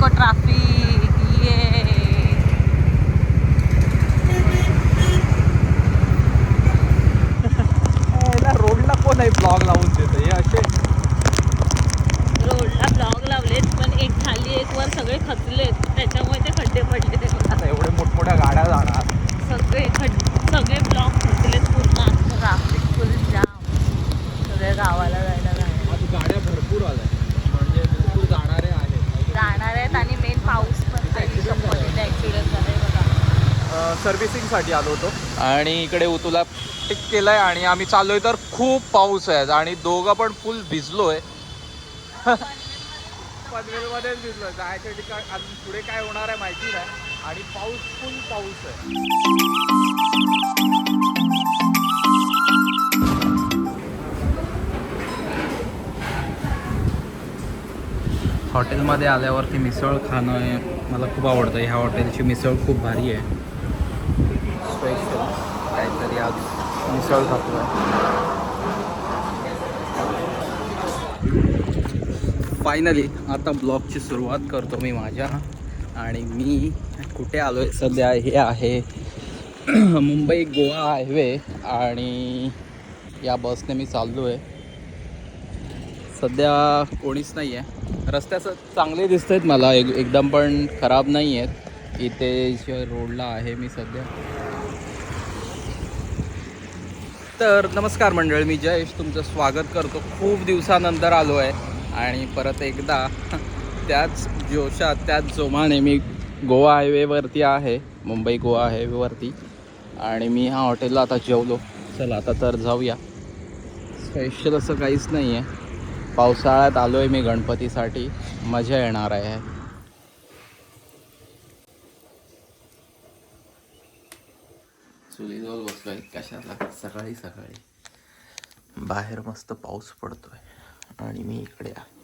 देखो ट्रॅफिक ये याला रोडला कोण आहे ब्लॉग लावून देतं हे असे रोडला ब्लॉग लावलेत पण एक खाली एक वर सगळे खचलेत त्याच्यामुळे ते खड्डे पडले ते बघा. आता एवढे मोठमोठ्या गाड्या जाणार सगळे खड्डे सगळे ब्लॉक खचलेत पूर्ण ट्रॅफिक फुल जाम सगळे गावाला जायला जायला आज गाड्या भरपूर आल्या म्हणजे भरपूर जाणारे आहेत जाणार आहेत आणि मेन पाऊस पण Accident झालाय. ऍक्सिडेंट झालाय बघा सर्व्हिसिंगसाठी आलो होतो. आणि इकडे उतूला टिक केलंय आणि आम्ही चाललोय तर खूप पाऊस आहे. आणि दोघं पण फुल भिजलोय. पनवेलमध्येच भिजलोय. जायच्या ठिकाण अजून पुढे काय होणार आहे माहिती नाही. आणि पाऊस फुल पाऊस आहे. हॉटेलमध्ये आल्यावरती मिसळ खाणं हे मला खूप आवडतं. ह्या हॉटेलची मिसळ खूप भारी आहे. स्पेशल काहीतरी आज मिसळ खातो. फायनली आता ब्लॉगची सुरुवात करतो मी माझ्या. आणि मी कुठे आलो आहे सध्या हे आहे मुंबई गोवा हायवे. आणि या बसने मी चाललो आहे सध्या कोणीच नाही आहे रस्त्याचं चांगले दिसत आहेत मला. एक एकदम पण खराब नाही आहेत इथे जे रोडला आहे मी सध्या. तर नमस्कार मंडळ मी जयेश तुमचं स्वागत करतो. खूप दिवसानंतर आलो आहे आणि परत एकदा त्याच जोशात त्याच जोमाने मी गोवा हायवेवरती आहे मुंबई गोवा हायवेवरती आणि मी ह्या हॉटेलला आता जेवलो. चला आता तर जाऊया. स्पेशल असं काहीच नाही आहे पावसाळ्यात आलो आहे मी गणपतीसाठी. मजा येणार आहे. चुलीजवळ बसलो आहे कशाला? सकाळी सकाळी. बाहेर मस्त पाऊस पडतोय. आणि मी इकडे आहे.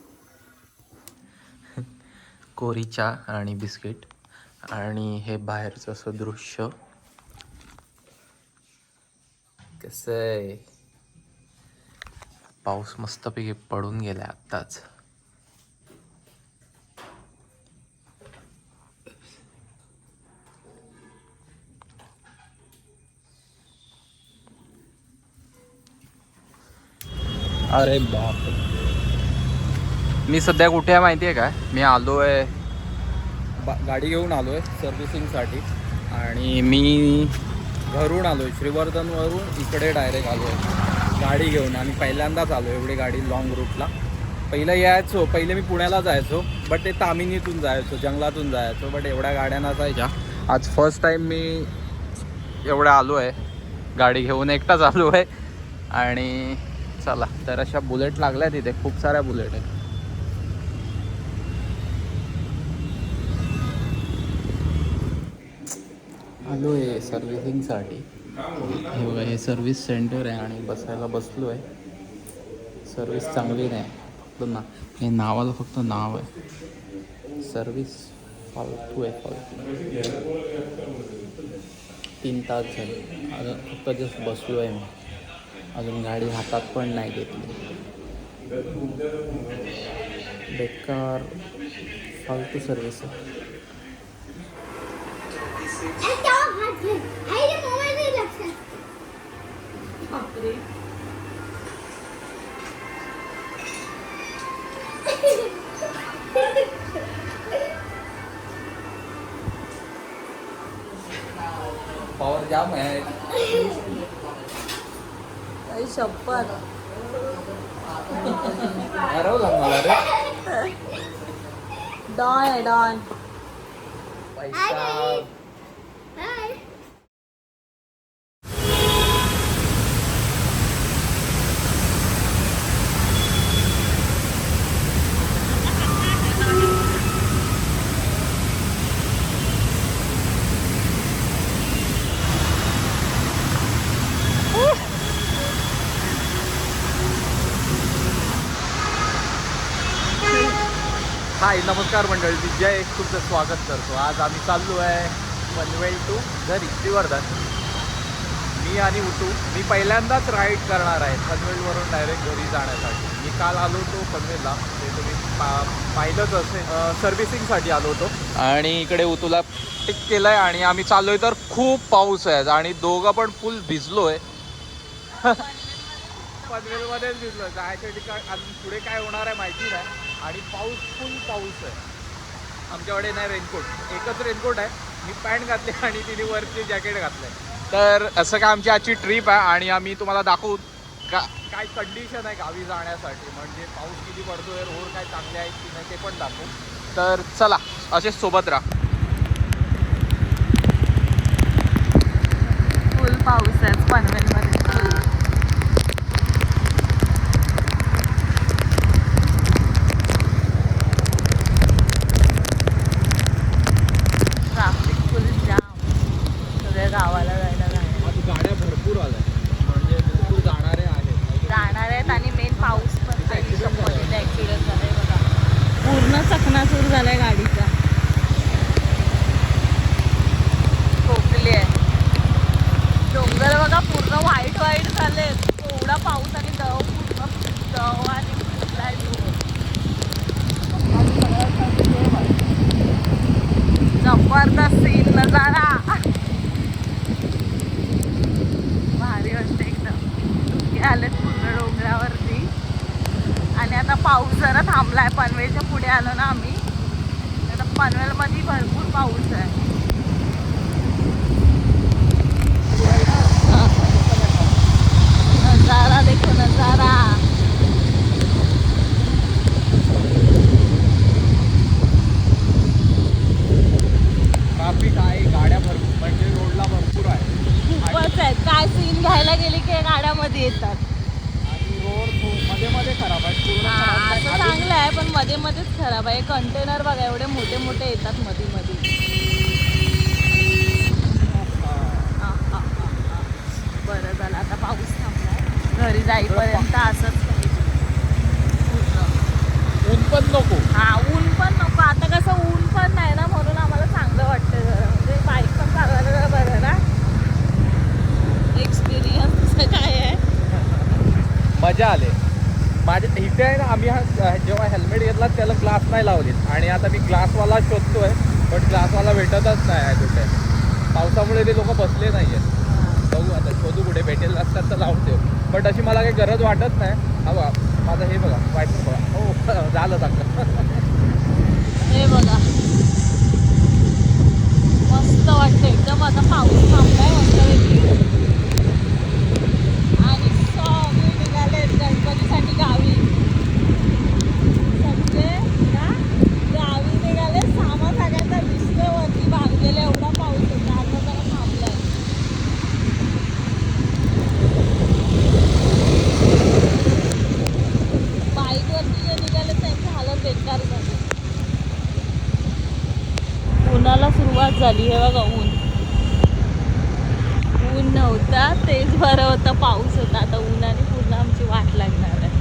कोरी चहा आणि बिस्किट. आणि हे बाहेरचं असं दृश्य. कसं आहे? पाऊस मस्तपैकी पडून गेलाय आत्ताच. अरे बाप मी सध्या कुठे आहे माहिती आहे काय? मी आलो आहे गाडी घेऊन आलो आहे सर्व्हिसिंगसाठी. आणि मी घरून आलो आहे श्रीवर्धनवरून इकडे डायरेक्ट आलो आहे गाडी घेऊन आणि पहिल्यांदाच आलो एवढी गाडी लॉंग रूटला पहिलं यायचो पहिले मी पुण्याला जायचो बट ते तामिनीतून जायचो जंगलातून जायचो बट एवढ्या गाड्या नसायच्या. आज फर्स्ट टाईम मी एवढं आलो आहे गाडी घेऊन एकटाच आलो आहे आणि तर अशा बुलेट लागल्या तिथे. खूप साऱ्या बुलेट आहेत. आलो आहे सर्व्हिसिंगसाठी. हे बघा हे सर्व्हिस सेंटर आहे आणि बसायला बसलो आहे. सर्व्हिस चांगली नाही. फक्त ना हे नावाला फक्त नाव आहे. सर्व्हिस फालतू आहे फालतू. तीन तास झाले. अजून फक्त जस्ट बसलो आहे मी. अजून गाडी हातात पण नाही घेतली. बेकार. फालतू सर्व्हिस आहे. पॉवर जाम आहे. आई शपथ. हरवलं मला रे. डॉन आहे डॉन. पैसा. हाय नमस्कार मंडळी. मी जय तुमचं स्वागत करतो. आज आम्ही चाललो आहे पनवेल टू घरी श्रीवर्धन मी आणि उतू मी पहिल्यांदाच राईड करणार आहे पनवेलवरून डायरेक्ट घरी जाण्यासाठी. मी काल आलो होतो पनवेलला. ते तुम्ही पा पाहिलंच असे सर्व्हिसिंगसाठी आलो होतो. आणि इकडे उतूला टिक केलं आहे आणि आम्ही चाललोय तर खूप पाऊस आहे. आणि दोघं पण फुल भिजलोय. पनवेलमध्येच भिजलोय जायच्या ठिकाण अजून पुढे काय होणार आहे माहिती नाही. आणि पाऊस फुल पाऊस आहे. आमच्याकडे नाही रेनकोट एकच रेनकोट आहे. मी पॅन्ट घातली आणि तिने वरती जॅकेट घातलं. तर असं काय आमची आजची ट्रिप आहे आणि आम्ही तुम्हाला दाखवू का काय कंडिशन आहे गावी जाण्यासाठी. म्हणजे पाऊस किती पडतोय रोड काय चांगले आहेत की नाही ते पण दाखवू. तर चला असेच सोबत राहा. फुल पाऊस आहे पनवेल ट्राफिक फुल जाम सगळ्या गावाला जायला जायला आज गाड्या भरपूर आल्या म्हणजे भरपूर जाणारे आहेत जाणार आहेत आणि मेन पाऊस पण ऍक्सिडेंट झालाय बघा पूर्ण चकनाचूर झालाय गाडीचा ठोकली आहे डोंगर बघा पूर्ण व्हाईट व्हाईट झाले एवढा पाऊस आणि दव पूर्ण दव आणि फुटलाय धूळ. जबरदस्त सीन नजारा भारी वाटते एकदम धुके आलेत पूर्ण डोंगरावरती आणि आता पाऊस जरा थांबलाय पनवेलच्या पुढे आलो ना आम्ही. आता पनवेलमध्ये भरपूर पाऊस आहे. नजारा देखो नजारा. ट्राफिक आहे गाड्या भरपूर म्हणजे रोडला भरपूर आहे. खूपच आहेत काय सीन घ्यायला गेली की गाड्यामध्ये येतात आणि रोडमध्ये मध्ये खराब आहे. पूर्ण हा, खराब. असं चांगलं आहे पण मध्ये मध्येच खराब आहे. कंटेनर बघा एवढे मोठे मोठे येतात मध्ये मध्ये हा. बरं झालं आता पाऊस थांबलाय. घरी जाईपर्यंत असंच पाहिजे. ऊन पण नको. हा ऊन पण नको. आता कसं ऊन पण नाही ना म्हणून आम्हाला चांगलं वाटतं जरा. म्हणजे बाईक पण चालवायला जरा बरं ना. एक्सपिरियन्स काय आहे? मजा आले. माझ्या इथे आहे ना आम्ही हा जेव्हा हेल्मेट घेतला त्याला ग्लास नाही लावलेत आणि आता मी ग्लासवाला शोधतोय पण ग्लासवाला भेटतच नाही आहे कुठे. पावसामुळे ते लोक बसले नाही आहेत बघू आता शोधू कुठे भेटेल असतात तर लावून देऊ. बट अशी मला काही गरज वाटत नाही. हा बघा माझं हे बघा वाईट बघा. हो झालं चांगलं. हे बघा. मस्त वाटतं एकदम आता पाऊस थांबलाय मस्तपैकी आणि सगळे निघाले गणपतीसाठी गावी सगळे ना गावी निघाले सामान सगळ्यांचा दिसतोय वरती बांधलेला एवढा पाऊस होता आता जरा थांबलाय बाईकवरती जे निघाले त्यांची हालत बेकार झाली उन्हाला सुरुवात झाली हे बघा ऊन ऊन नव्हता तेच बरं होतं पाऊस होता आता उन्हाने पूर्ण आमची वाट लागणार आहे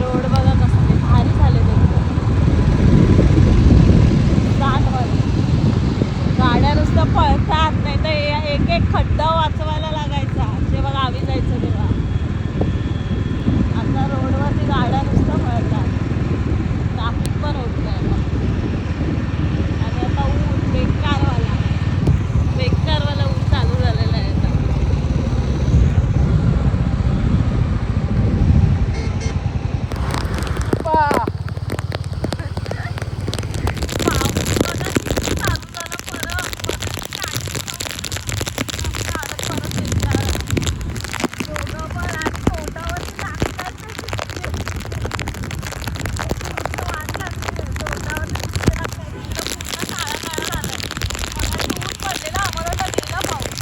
रोड बघा कसले भारी झाले मध्ये गाड्या नुसतं पळतात नाही तर एक एक खड्डा वाचवायला लागायचा जेव्हा गावी जायचं तेव्हा आता रोडवरती गाड्या नुसतं पळतात ट्राफिक पण होत नाही मग. आणि आता ऊन बेकारवाला बेकारवाला ऊन चालू झालेला आहे आता पाऊस बघा किती चालू झाला परत. परत परत बेकार. दोघं पण आणि तोंडावरती लागतात ते शिंपले. पूर्ण वाट लागते. तोंडावरती शिंपले लागतात. इकडं पूर्ण काळा काळा झालाय. मगाशी ऊन पडलेलं आम्हाला वाटलं गेला पाऊस.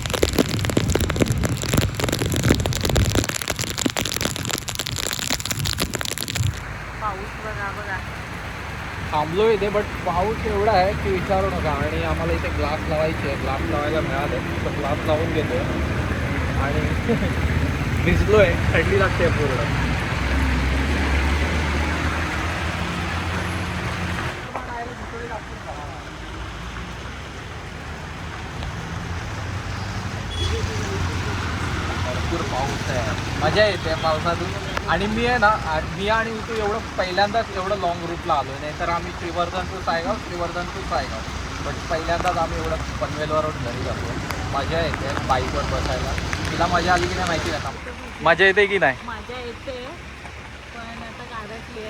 पाऊस बघा बघा थांबलो इथे बट पाऊस एवढा आहे की विचारू नका. आणि आम्हाला इथे ग्लास लावायचे आहे. ग्लास लावायला मिळाले तर ग्लास लावून घेतो आणि भिजलो आहे थंडी लागते पूर्ण. भरपूर मजा येते पावसातून. आणि मी आहे ना मी आणि तू एवढं पहिल्यांदाच एवढं लॉंग रूटला आलो नाही तर आम्ही Shrivardhan to Saigaon Shrivardhan to Saigaon. But पहिल्यांदाच आम्ही एवढं पनवेलवरून घरी जातो मजा येते बाईकवर बसायला. तिला मजा आली की नाही माहिती नाही का? मजा येते की नाही? मजा येते. पण आता गारटली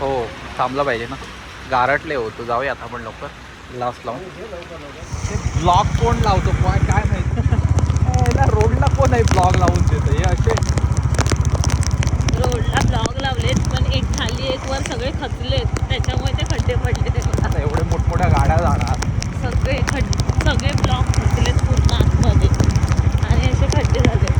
हो थांबलं पाहिजे ना. गारटले हो तू. जाऊया आता आपण लवकर. लास्ट लावून ब्लॉग कोण लावतो? काय काय माहिती? रोडला कोण आहे ब्लॉग लावून देतो? हे असे. रोडला ब्लॉग लावलेत पण एक खाली एक वर सगळे खचलेत. त्याच्यामुळे ते खड्डे पडले. ते. आता एवढे मोठमोठ्या गाड्या जाणार. सगळे खड्डे सगळे ब्लॉक खचलेत पूर्ण आतमध्ये. आणि असे खड्डे झाले.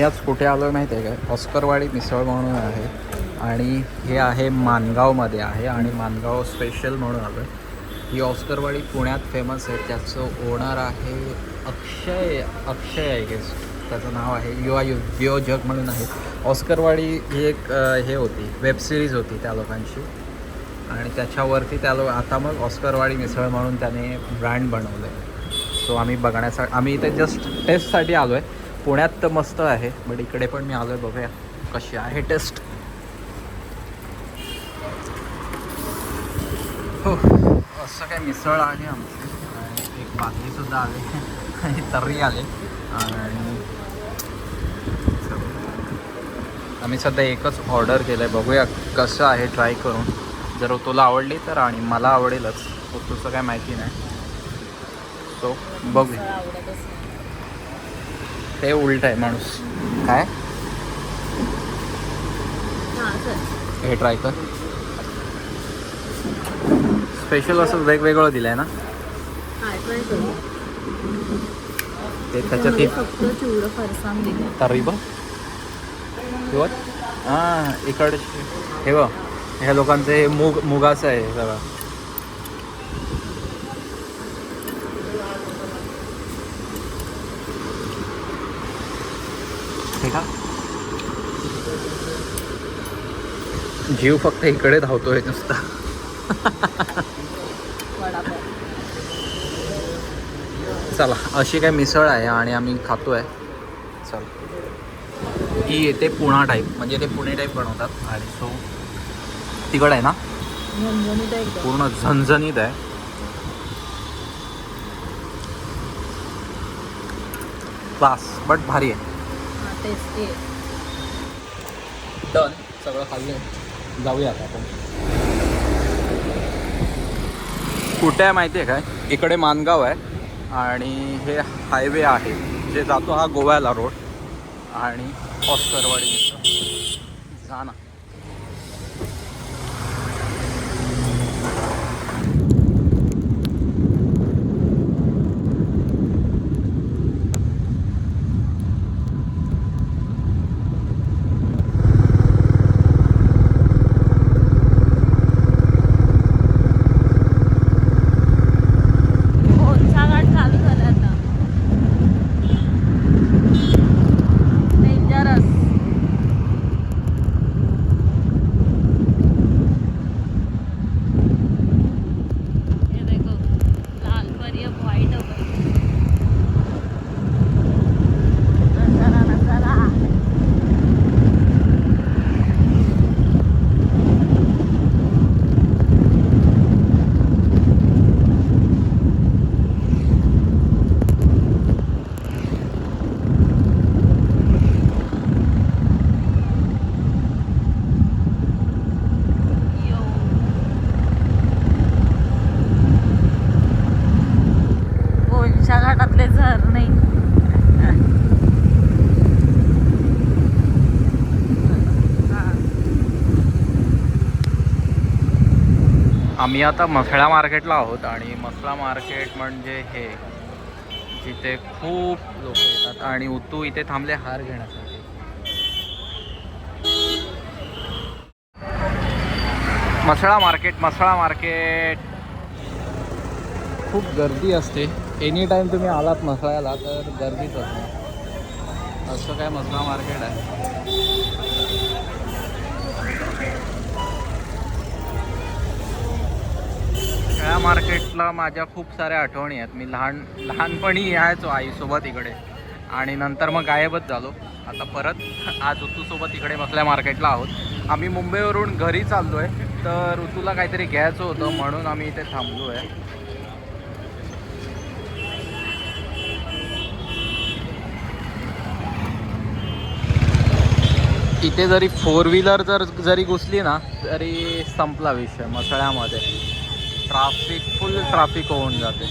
आम्ही आज कुठे आलो माहिती आहे काय ऑस्करवाडी मिसळ म्हणून आहे. आणि हे आहे मानगावमध्ये आहे आणि मानगाव स्पेशल म्हणून आलो आहे ही ऑस्करवाडी पुण्यात फेमस आहे. त्याचं ओनर आहे अक्षय अक्षय आहे गेस त्याचं नाव आहे युवा यु जग म्हणून आहे. ऑस्करवाडी ही एक हे होती वेब सिरीज होती त्या लोकांची. आणि त्याच्यावरती त्या लो आता मग ऑस्करवाडी मिसळ म्हणून त्याने ब्रँड बनवलं आहे सो आम्ही बघण्यासाठी आम्ही इथे जस्ट टेस्टसाठी आलो आहे पुण्यात तर मस्त आहे बट इकडे पण मी आलो आहे बघूया कशी आहे टेस्ट हो असं काय मिसळ आहे आमची. आणि एक बादलीसुद्धा आले. आणि तर्री आले. आणि आम्ही सध्या एकच ऑर्डर केलं आहे बघूया कसं आहे ट्राय करून. जर तुला आवडली तर आणि मला आवडेलच तुझं काय माहिती नाही. सो बघूया. ते उलट आहे माणूस. काय? हां सर ट्राय कर. स्पेशल असं वेगवेगळं दिलं आहे ना? हां ते त्याच्यात हे तर्री बघ. हां इकडचे हे बघ. ह्या लोकांचं हे मूग मुगाचं आहे सगळं. आहे का? जीव फक्त इकडे धावतोय नुसता. चला अशी काय मिसळ आहे आणि आम्ही खातोय. चल. ही येते पुणा टाईप म्हणजे ते पुणे टाईप बनवतात. आणि सो तिकड आहे ना? आहे पूर्ण झणझणीत आहे. क्लास बट भारी आहे. हा टेस्टी आहे डन सगळं खाल्लं. जाऊया आता आपण. कुठे आहे माहिती आहे काय? इकडे मानगाव आहे. आणि हे हायवे आहे. जे जातो हा गोव्याला रोड आणि ऑस्करवाडी जा ना कोणचा घाट चालू झाला आता डेंजरस ये देखो लाल पर ये व्हाइट नजारा नजारा यो गोंशा घाटातले झरणे आम्ही आता मसळा मार्केटला आहोत आणि मसळा मार्केट म्हणजे हे जिथे खूप लोक येतात आणि उतू इथे थांबले हार घेण्यासाठी. Mhasala market Mhasala market. खूप गर्दी असते. एनी टाईम तुम्ही आलात मसळ्याला तर गर्दीच असते. असं काय मसळा मार्केट आहे? खेळा मार्केटला माझ्या खूप साऱ्या आठवणी आहेत. मी लहान लहानपणी यायचो आईसोबत इकडे आणि नंतर मग गायबच झालो. आता परत आज ऋतूसोबत इकडे बसल्या मार्केटला आहोत. आम्ही मुंबईवरून घरी चाललो आहे तर ऋतूला काहीतरी घ्यायचं होतं म्हणून आम्ही इथे थांबलो आहे इथे जरी फोर व्हीलर जर जरी घुसली ना तरी संपला विषय मसळ्यामध्ये ट्राफिक फुल ट्राफिक होऊन जाते.